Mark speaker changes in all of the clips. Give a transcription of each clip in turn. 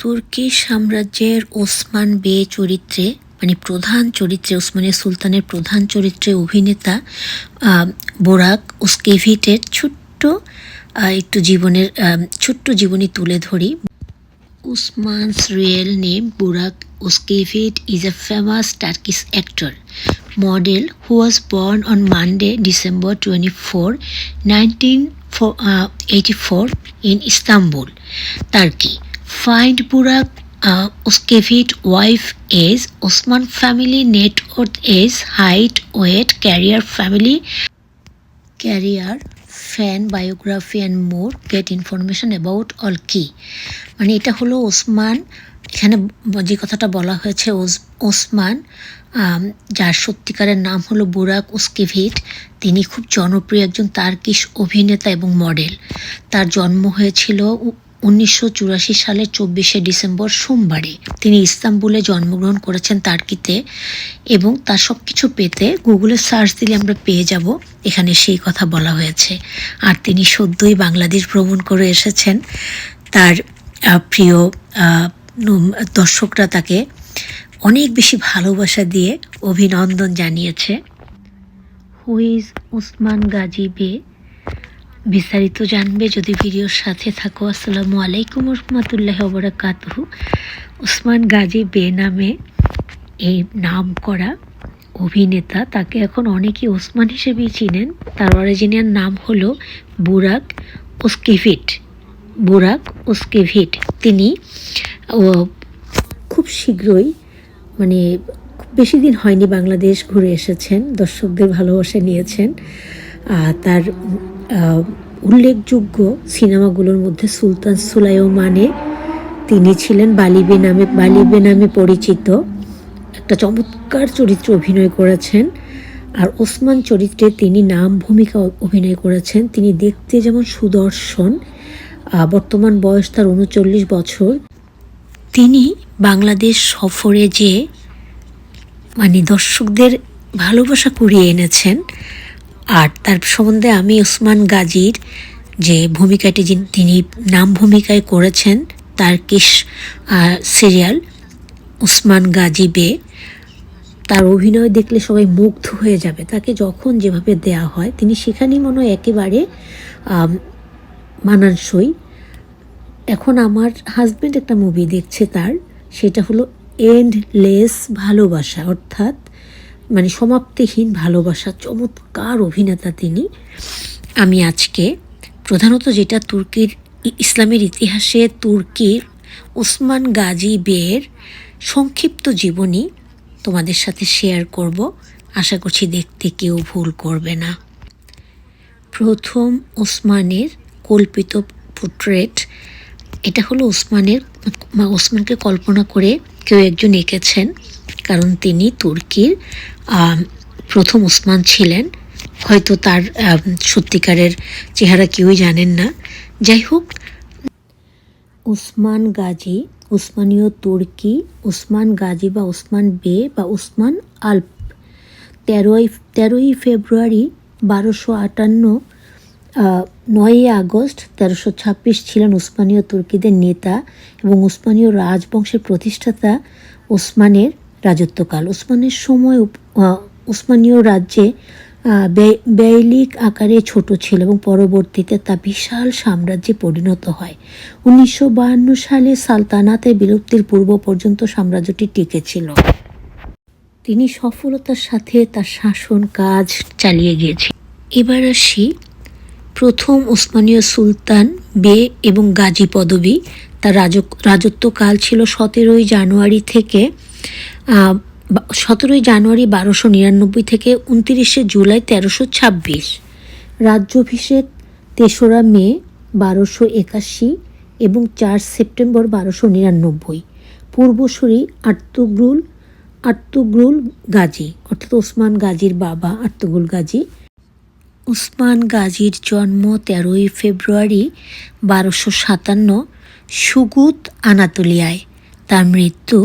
Speaker 1: তুর্কি সাম্রাজ্যের ওসমান বে চরিত্রে মানে প্রধান চরিত্রে, ওসমানের সুলতানের প্রধান চরিত্রে অভিনেতা বোরাক উস্কেভিটের ছোট্ট একটু জীবনের ছোট্ট জীবনী তুলে ধরি। Osman's real name Burak Ozcivit is a famous Turkish actor model who was born on Monday December twenty four nineteen four eighty four in Istanbul Turkey find Burak Ozcivit wife age Osman family net worth age height weight career family career fan biography and more get information about all কি মানে এটা হলো ওসমান, এখানে যে কথাটা বলা হয়েছে ওসমান যার সত্যিকারের নাম হলো বুরাক উস্কিভিট তিনি খুব জনপ্রিয় একজন তার্কিশ অভিনেতা এবং মডেল। তার জন্ম হয়েছিল উনিশশো চুরাশি সালের চব্বিশে ডিসেম্বর সোমবারে তিনি ইস্তাম্বুলে জন্মগ্রহণ করেছেন তার্কিতে এবং তার সব কিছু পেতে গুগলে সার্চ দিলে আমরা পেয়ে যাব। এখানে সেই কথা বলা হয়েছে। আর তিনি সদ্যই বাংলাদেশ ভ্রমণ করে এসেছেন। তার প্রিয় দর্শকরা তাকে অনেক বেশি ভালোবাসা দিয়ে অভিনন্দন জানিয়েছে। হুইজ উসমান গাজী বে বিস্তারিত জানবে যদি ভিডিওর সাথে থাকো। আসসালামু আলাইকুম রহমতুল্লাহ ওবরাকাতহু। উসমান গাজী বে নামে এই নাম করা অভিনেতা, তাকে এখন অনেকেই ওসমান হিসেবেই চিনেন। তার অরিজিনাল নাম হলো বুরাক উস্কিভিট বুরাক উস্কিভিট তিনি খুব শীঘ্রই মানে বেশি দিন হয়নি বাংলাদেশ ঘুরে এসেছেন। দর্শকদের ভালোবাসা নিয়েছেন। তার উল্লেখযোগ্য সিনেমাগুলোর মধ্যে সুলতান সুলাইও মানে তিনি ছিলেন বালিবে নামে বালিবে নামে পরিচিত। একটা চমৎকার চরিত্রে অভিনয় করেছেন। আর ওসমান চরিত্রে তিনি নাম ভূমিকা অভিনয় করেছেন। তিনি দেখতে যেমন সুদর্শন বর্তমান বয়স তার উনচল্লিশ বছর। তিনি বাংলাদেশ সফরে যে মানে দর্শকদের ভালোবাসা কুড়িয়ে এনেছেন আর তার সম্বন্ধে আমি ওসমান গাজীর যে ভূমিকাটি তিনি নাম ভূমিকায় করেছেন, তার কিস সিরিয়াল ওসমান গাজী বে, তার অভিনয় দেখলে সবাই মুগ্ধ হয়ে যাবে। তাকে যখন যেভাবে দেয়া হয়, তিনি সেখানেই মনে হয় একেবারে মানানসই। এখন আমার হাজব্যান্ড একটা মুভি দেখছে তার, সেটা হলো এন্ডলেস ভালোবাসা, অর্থাৎ মানে সমাপ্তিহীন ভালোবাসা চমৎকার অভিনেতা তিনি। আমি আজকে প্রধানত যেটা তুর্কির ইসলামের ইতিহাসে তুর্কির ওসমান গাজী বের সংক্ষিপ্ত জীবনী তোমাদের সাথে শেয়ার করব। আশা করছি দেখতে কেউ ভুল করবে না। প্রথম ওসমানের কল্পিত পোর্ট্রেট এটা হলো ওসমানের ওসমানকে কল্পনা করে কেউ একজন এঁকেছেন। কারণ তিনি তুর্কির প্রথম ওসমান ছিলেন। হয়তো তার সত্যিকারের চেহারা কেউই জানেন না। যাই হোক উসমান গাজী উসমানীয় তুর্কি উসমান গাজী বা উসমান বে বা উসমান আল্প, তেরোই তেরোই ফেব্রুয়ারি বারোশো আটান্ন নয়ই আগস্ট তেরোশো ছাব্বিশ ছিলেন উসমানীয় তুর্কিদের নেতা এবং উসমানীয় রাজবংশের প্রতিষ্ঠাতা ওসমানের রাজত্বকাল। উসমানের সময় উসমানীয় রাজ্যে ব্যয়লিক আকারে ছোট ছিল এবং পরবর্তীতে তা বিশাল সাম্রাজ্যে পরিণত হয়। উনিশশো সালে সালতানাতের বিলুপ্তির পূর্ব পর্যন্ত সাম্রাজ্যটি টিকেছিল তিনি সফলতার সাথে তার শাসন কাজ চালিয়ে গিয়েছেন এবার আসি প্রথম ওসমানীয় সুলতান, বে এবং গাজী পদবী। তার রাজত্বকাল ছিল সতেরোই জানুয়ারি থেকে সতেরোই জানুয়ারি বারোশো নিরানব্বই থেকে উনতিরিশে জুলাই তেরোশো ছাব্বিশ। রাজ্যাভিষেক তেসরা মে বারোশো একাশি এবং চার সেপ্টেম্বর বারোশো নিরানব্বই। পূর্বসূরি আর্তুগ্রুল আর্তুগ্রুল গাজী, অর্থাৎ ওসমান গাজীর বাবা আর্তুগুল গাজী। উসমান গাজীর জন্ম তেরোই ফেব্রুয়ারি বারোশো সাতান্ন, সুগুত আনাতোলিয়ায়। তার মৃত্যু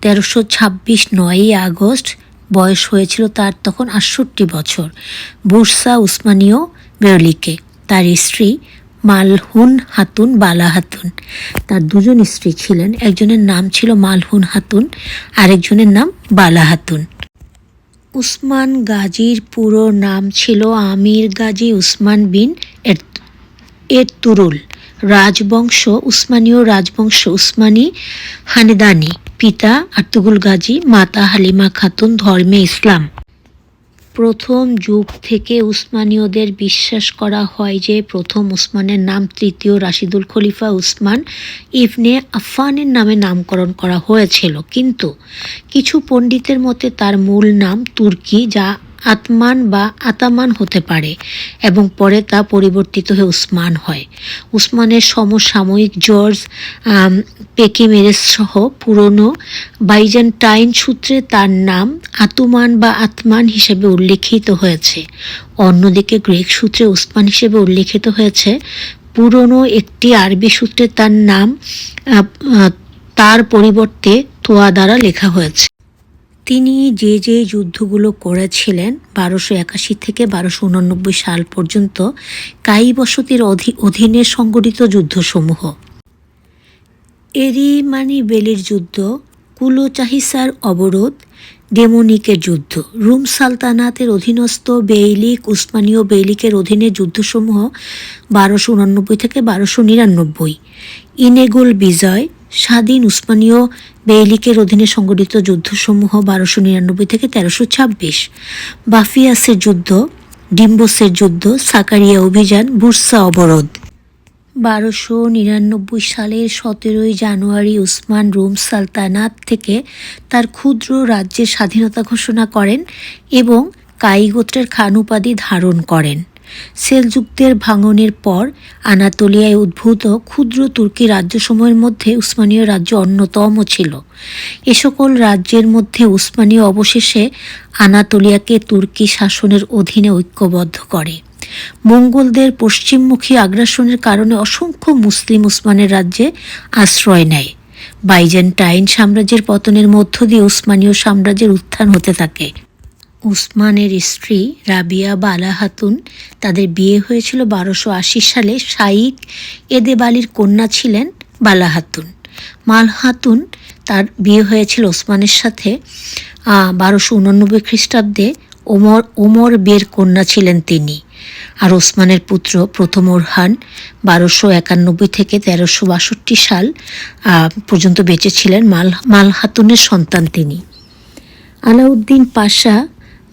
Speaker 1: তেরোশো ছাব্বিশ নয়ই আগস্ট বয়স হয়েছিল তার তখন আটষট্টি বছর। বুরসা উসমানীয় বেরলিকে তার স্ত্রী মালহুন হাতুন, বালা হাতুন। তার দুজন স্ত্রী ছিলেন। একজনের নাম ছিল মালহুন হাতুন, আরেকজনের নাম বালা হাতুন। উসমান গাজীর পুরো নাম ছিল আমির গাজী উসমান বিন এর- এরতুরুল। রাজবংশ উসমানীয় রাজবংশ উসমানী হানেদানি, পিতা আর্তুগুল গাজী, মাতা হালিমা খাতুন ধর্মে ইসলাম। প্রথম যুগ থেকে উসমানীয়দের বিশ্বাস করা হয় যে প্রথম উসমানের নাম তৃতীয় রাশিদুল খলিফা উসমান ইবনে আফফানের নামে নামকরণ করা হয়েছিল। কিন্তু কিছু পণ্ডিতের মতে তার মূল নাম তুর্কি, যা আতমান বা আতামান হতে পারে এবং পরে তা পরিবর্তিত হয়ে উসমান হয়। উসমানের সমসাময়িক জর্জ পেকিমেরেস সহ পুরনো বাইজেন্টাইন সূত্রে তার নাম আতুমান বা আতমান হিসেবে উল্লেখিত হয়েছে। অন্যদিকে গ্রিক সূত্রে উসমান হিসেবে উল্লেখিত হয়েছে, পুরনো একটি আরবি সূত্রে তার নাম তার পরিবর্তে তোয়া দ্বারা লেখা হয়েছে। তিনি যে যে যুদ্ধগুলো করেছিলেন, বারোশো একাশি থেকে বারোশো উনানব্বই সাল পর্যন্ত কাই বসতির অধি- অধীনে সংগঠিত যুদ্ধসমূহ। এরিমানি বেলির যুদ্ধ, কুলোচাহিসার অবরোধ, ডেমোনিকের যুদ্ধ। রুম সালতানাতের অধীনস্থ বেইলিক, উসমানীয় বেইলিকের অধীনে যুদ্ধসমূহ বারোশো উনানব্বই থেকে বারোশো নিরানব্বই। ইনেগুল বিজয় স্বাধীন উসমানীয় বেইলিকের অধীনে সংগঠিত যুদ্ধসমূহ বারোশো নিরানব্বই থেকে তেরোশো ছাব্বিশ। বাফিয়াসের যুদ্ধ, ডিম্বসের যুদ্ধ, সাকারিয়া অভিযান, বুরসা অবরোধ। বারোশো নিরানব্বই সালের সতেরোই জানুয়ারি উসমান রোম সালতানাত থেকে তার ক্ষুদ্র রাজ্যের স্বাধীনতা ঘোষণা করেন এবং কাই গোত্রের খান উপাধি ধারণ করেন। সেলযুকদের ভাঙনের পর আনাতোলিয়ায় উদ্ভূত ক্ষুদ্র তুর্কি রাজ্যসমূহের মধ্যে উসমানীয় রাজ্য অন্যতম ছিল। এ সকল রাজ্যের মধ্যে উসমানীয় অবশেষে আনাতোলিয়াকে তুর্কি শাসনের অধীনে ঐক্যবদ্ধ করে। মঙ্গলদের পশ্চিমমুখী আগ্রাসনের কারণে অসংখ্য মুসলিম উসমানের রাজ্যে আশ্রয় নেয়। বাইজেন্টাইন সাম্রাজ্যের পতনের মধ্য দিয়ে উসমানীয় সাম্রাজ্যের উত্থান হতে থাকে। উসমানের স্ত্রী রাবিয়া বালা হাতুন তাদের বিয়ে হয়েছিল বারোশো আশি সালে। শাইক এদেবালির কন্যা ছিলেন বালা হাতুন মাল হাতুন তার বিয়ে হয়েছিল ওসমানের সাথে। বারোশো উননব্বই খ্রিস্টাব্দে ওমর ওমর বের কন্যা ছিলেন তিনি। আর ওসমানের পুত্র প্রথম ওরহান বারোশো একানব্বই থেকে তেরোশো বাষট্টি সাল পর্যন্ত বেঁচে ছিলেন মাল মাল হাতুনের সন্তান তিনি। আলাউদ্দিন পাশা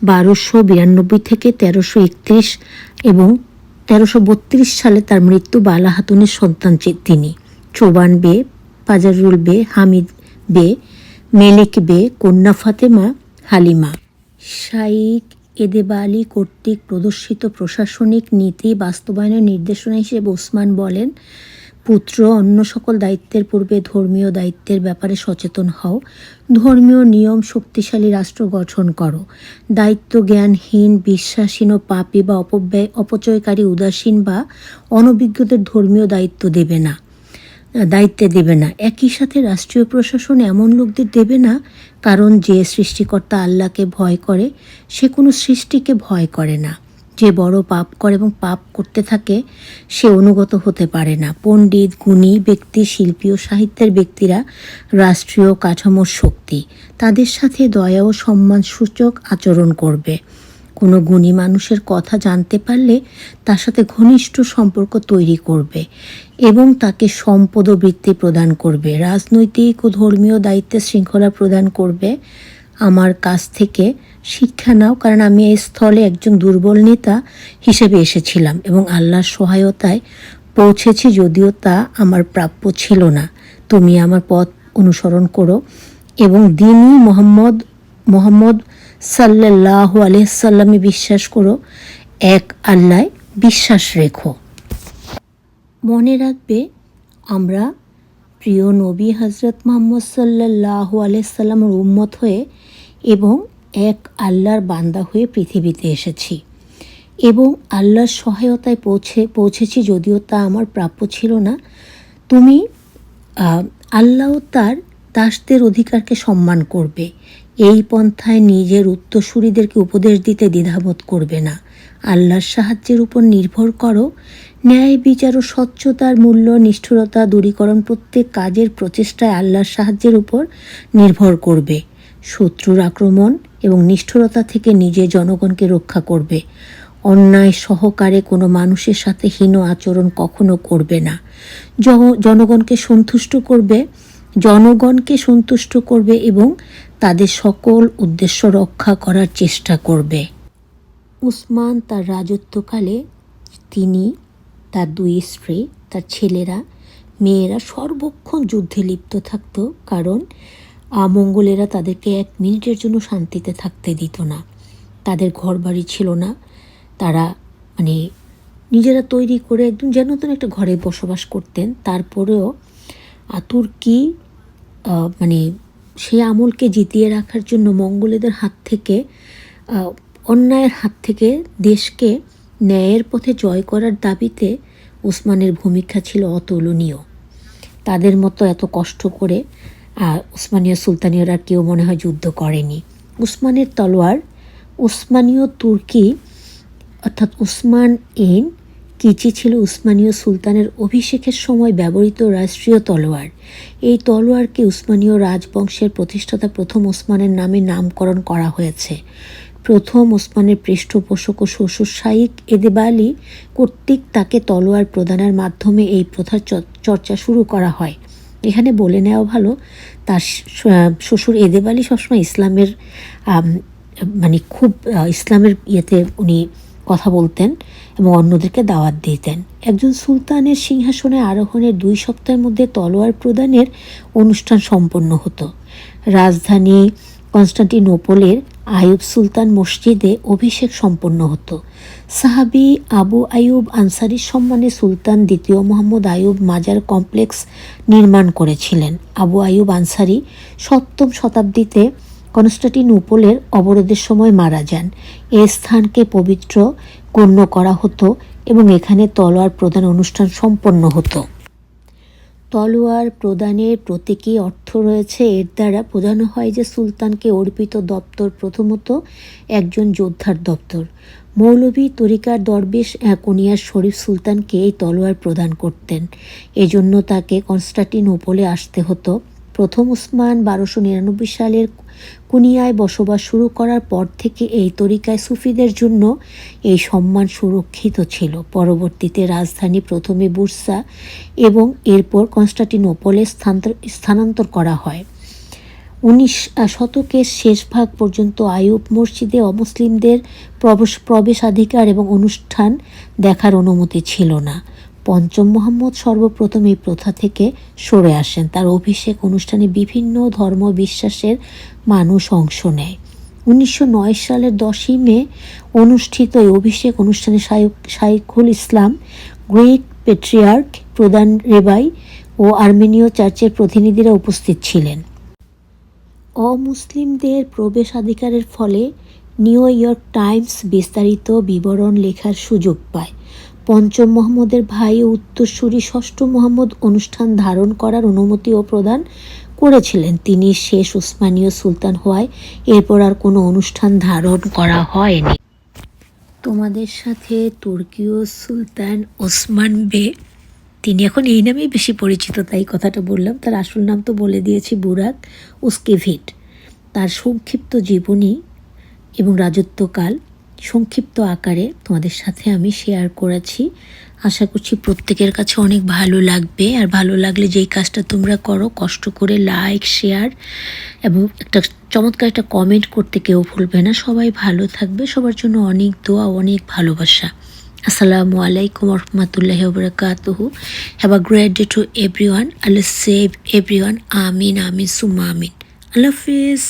Speaker 1: বারোশো বিরানব্বই থেকে তেরোশো একত্রিশ এবং তেরোশো বত্রিশ সালে তার মৃত্যু বালা হাতুনের সন্তান তিনি। চোবান বে, পাজারুল বে, হামিদ বে, মেলিক বে, কন্যা ফাতেমা, হালিমা। শাইক এদেবালি কর্তৃক প্রদর্শিত প্রশাসনিক নীতি বাস্তবায়নের নির্দেশনা হিসেবে ওসমান বলেন পুত্র, অন্য সকল দায়িত্বের পূর্বে ধর্মীয় দায়িত্বের ব্যাপারে সচেতন হও। ধর্মীয় নিয়ম শক্তিশালী রাষ্ট্র গঠন করো। দায়িত্ব জ্ঞানহীন বিশ্বাসীন পাপী বা অপব্যয়, অপচয়কারী, উদাসীন বা অনভিজ্ঞদের ধর্মীয় দায়িত্ব দেবে না। দায়িত্বে দেবে না। একই সাথে রাষ্ট্রীয় প্রশাসন এমন লোকদের দেবে না, কারণ যে সৃষ্টিকর্তা আল্লাহকে ভয় করে, সে কোনো সৃষ্টিকে ভয় করে না। যে বড় পাপ করে এবং পাপ করতে থাকে, সে অনুগত হতে পারে না। পণ্ডিত, গুণী ব্যক্তি, শিল্পী ও সাহিত্যের ব্যক্তিরা রাষ্ট্রীয় কাঠামোর শক্তি। তাদের সাথে দয়া ও সম্মান সূচক আচরণ করবে। কোনো গুণী মানুষের কথা জানতে পারলে তার সাথে ঘনিষ্ঠ সম্পর্ক তৈরি করবে এবং তাকে সম্পদ ও বৃত্তি প্রদান করবে। রাজনৈতিক ও ধর্মীয় দায়িত্বের শৃঙ্খলা প্রদান করবে। আমার কাছ থেকে শিক্ষা নাও, কারণ আমি এই স্থলে একজন দুর্বল নেতা হিসেবে এসেছিলাম এবং আল্লাহর সহায়তায় পৌঁছেছি, যদিও তা আমার প্রাপ্য ছিল না। তুমি আমার পথ অনুসরণ করো এবং দিনই মোহাম্মদ মোহাম্মদ সাল্লাহ আলহামে বিশ্বাস করো, এক আল্লাহ বিশ্বাস রেখো। মনে রাখবে, আমরা প্রিয় নবী হজরত মোহাম্মদ সাল্লাহ আলাইসাল্লামের উম্মত হয়ে এবং এক আল্লাহর বান্দা হয়ে পৃথিবীতে এসেছি। এবং আল্লাহর সহায়তায় পৌঁছে, পৌঁছেছি যদিও তা আমার প্রাপ্য ছিল না। তুমি আল্লাহ তার দাসদের অধিকারকে সম্মান করবে। এই পন্থায় নিজের উত্তরসূরিদেরকে উপদেশ দিতে দ্বিধাবোধ করবে না। আল্লাহর সাহায্যের উপর নির্ভর করো। ন্যায়, বিচার ও স্বচ্ছতার মূল্য, নিষ্ঠুরতা, দূরীকরণ প্রত্যেক কাজের প্রচেষ্টায় আল্লাহর সাহায্যের উপর নির্ভর করবে। শত্রুর আক্রমণ এবং নিষ্ঠুরতা থেকে নিজে জনগণকে রক্ষা করবে। অন্যায় সহকারে কোনো মানুষের সাথে হীন আচরণ কখনো করবে না। জনগণকে সন্তুষ্ট করবে, জনগণকে সন্তুষ্ট করবে এবং তাদের সকল উদ্দেশ্য রক্ষা করার চেষ্টা করবে। উসমান তার রাজত্বকালে তিনি, তার দুই স্ত্রী, তার ছেলেরা, মেয়েরা সর্বক্ষণ যুদ্ধে লিপ্ত থাকত কারণ আমঙ্গলেরা তাদেরকে এক মিনিটের জন্য শান্তিতে থাকতে দিত না। তাদের ঘর বাড়ি ছিল না। তারা মানে নিজেরা তৈরি করে একদম যেন তেন একটা ঘরে বসবাস করতেন। তারপরেও তুর্কি মানে সেই আমলকে জিতিয়ে রাখার জন্য মঙ্গলেদের হাত থেকে অন্যায়ের হাত থেকে দেশকে ন্যায়ের পথে জয় করার দাবিতে ওসমানের ভূমিকা ছিল অতুলনীয়। তাদের মতো এত কষ্ট করে উসমানীয় সুলতানীয়রা কেউ মনে হয় যুদ্ধ করেনি। উসমানের তলোয়ার, উসমানীয় তুর্কি, অর্থাৎ উসমান ইন কিচি ছিল উসমানীয় সুলতানের অভিষেকের সময় ব্যবহৃত রাষ্ট্রীয় তলোয়ার। এই তলোয়ারকে উসমানীয় রাজবংশের প্রতিষ্ঠাতা প্রথম ওসমানের নামে নামকরণ করা হয়েছে। প্রথম ওসমানের পৃষ্ঠপোষক ও শ্বশুর শাইক এদেবালি কর্তৃক তাকে তলোয়ার প্রদানের মাধ্যমে এই প্রথার চর্চা শুরু করা হয়। এখানে বলে নেওয়া ভালো, তার শ্বশুর এদেব আলী সবসময় ইসলামের মানে খুব ইসলামের ইয়েতে উনি কথা বলতেন এবং অন্যদেরকে দাওয়াত দিতেন। একজন সুলতানের সিংহাসনে আরোহণের দুই সপ্তাহের মধ্যে তলোয়ার প্রদানের অনুষ্ঠান সম্পন্ন হতো। রাজধানী কনস্টান্টিনোপলের আয়ুব সুলতান মসজিদে অভিষেক সম্পন্ন হতো। সাহাবি আবু আয়ুব আনসারির সম্মানে সুলতান দ্বিতীয় মোহাম্মদ আয়ুব মাজার কমপ্লেক্স নির্মাণ করেছিলেন। আবু আয়ুব আনসারি সপ্তম শতাব্দীতে কনস্টান্টিনোপলের অবরোধের সময় মারা যান। এ স্থানকে পবিত্র গণ্য করা হতো এবং এখানে তলোয়ার প্রদান অনুষ্ঠান সম্পন্ন হতো। তলোয়ার প্রদানের প্রতীকী অর্থ রয়েছে, এর দ্বারা বোঝানো হয় যে সুলতানকে অর্পিত দপ্তর প্রথমত একজন যোদ্ধার দপ্তর। মৌলভী তরিকার দরবেশ কুনিয়ার শরীফ সুলতানকে এই তলোয়ার প্রদান করতেন। এজন্য তাকে কনস্টান্টিনোপলে আসতে হতো। প্রথম উসমান বারোশো নিরানব্বই সালের কুনিয়ায় বসবাস শুরু করার পর থেকে এই তরিকায় সুফিদের জন্য এই সম্মান সুরক্ষিত ছিল। পরবর্তীতে রাজধানী প্রথমে বুরসা এবং এরপর কনস্টান্টিনোপলে স্থানান্তর করা হয়। উনিশ শতকের শেষ ভাগ পর্যন্ত আইয়ুব মসজিদে অমুসলিমদের প্রবেশ, প্রবেশাধিকার এবং অনুষ্ঠান দেখার অনুমতি ছিল না। পঞ্চম মোহাম্মদ সর্বপ্রথম এই প্রথা থেকে সরে আসেন। তার অভিষেক অনুষ্ঠানে বিভিন্ন ধর্ম বিশ্বাসের মানুষ অংশ নেয়। উনিশশো নয় সালের দশই মে অনুষ্ঠিত এই অভিষেক অনুষ্ঠানে শাইখ- শাইখুল ইসলাম, গ্রিক পেট্রিয়ার্ক, প্রধান রেবাই ও আর্মেনীয় চার্চের প্রতিনিধিরা উপস্থিত ছিলেন। অমুসলিমদের প্রবেশাধিকারের ফলে নিউ ইয়র্ক টাইমস বিস্তারিত বিবরণ লেখার সুযোগ পায়। পঞ্চম মোহাম্মদের ভাই ও উত্তরসূরি ষষ্ঠ মোহাম্মদ অনুষ্ঠান ধারণ করার অনুমতিও প্রদান করেছিলেন। তিনি শেষ উসমানীয় সুলতান হওয়ায় এরপর আর কোনো অনুষ্ঠান ধারণ করা হয়নি। তোমাদের সাথে তুর্কীয় সুলতান ওসমান বে তিনি এখন এই নামেই বেশি পরিচিত, তাই কথাটা বললাম। তার আসল নাম তো বলে দিয়েছি বুরাক উস্কেভিট। তার সংক্ষিপ্ত জীবনী এবং রাজত্বকাল সংক্ষিপ্ত আকারে তোমাদের সাথে আমি শেয়ার করেছি। আশা করছি প্রত্যেকের কাছে অনেক ভালো লাগবে। আর ভালো লাগলে যেই কাজটা তোমরা করো, কষ্ট করে লাইক শেয়ার এবং একটা চমৎকার একটা কমেন্ট করতে কেউ ভুলবে না। সবাই ভালো থাকবে। সবার জন্য অনেক দোয়া, অনেক ভালোবাসা। আসসালামু আলাইকুম রহমতুল্লাহ বরকাতহু have a great day to everyone all safe everyone আমিন আমিন সুমা আমিন আল্লাহ হাফিজ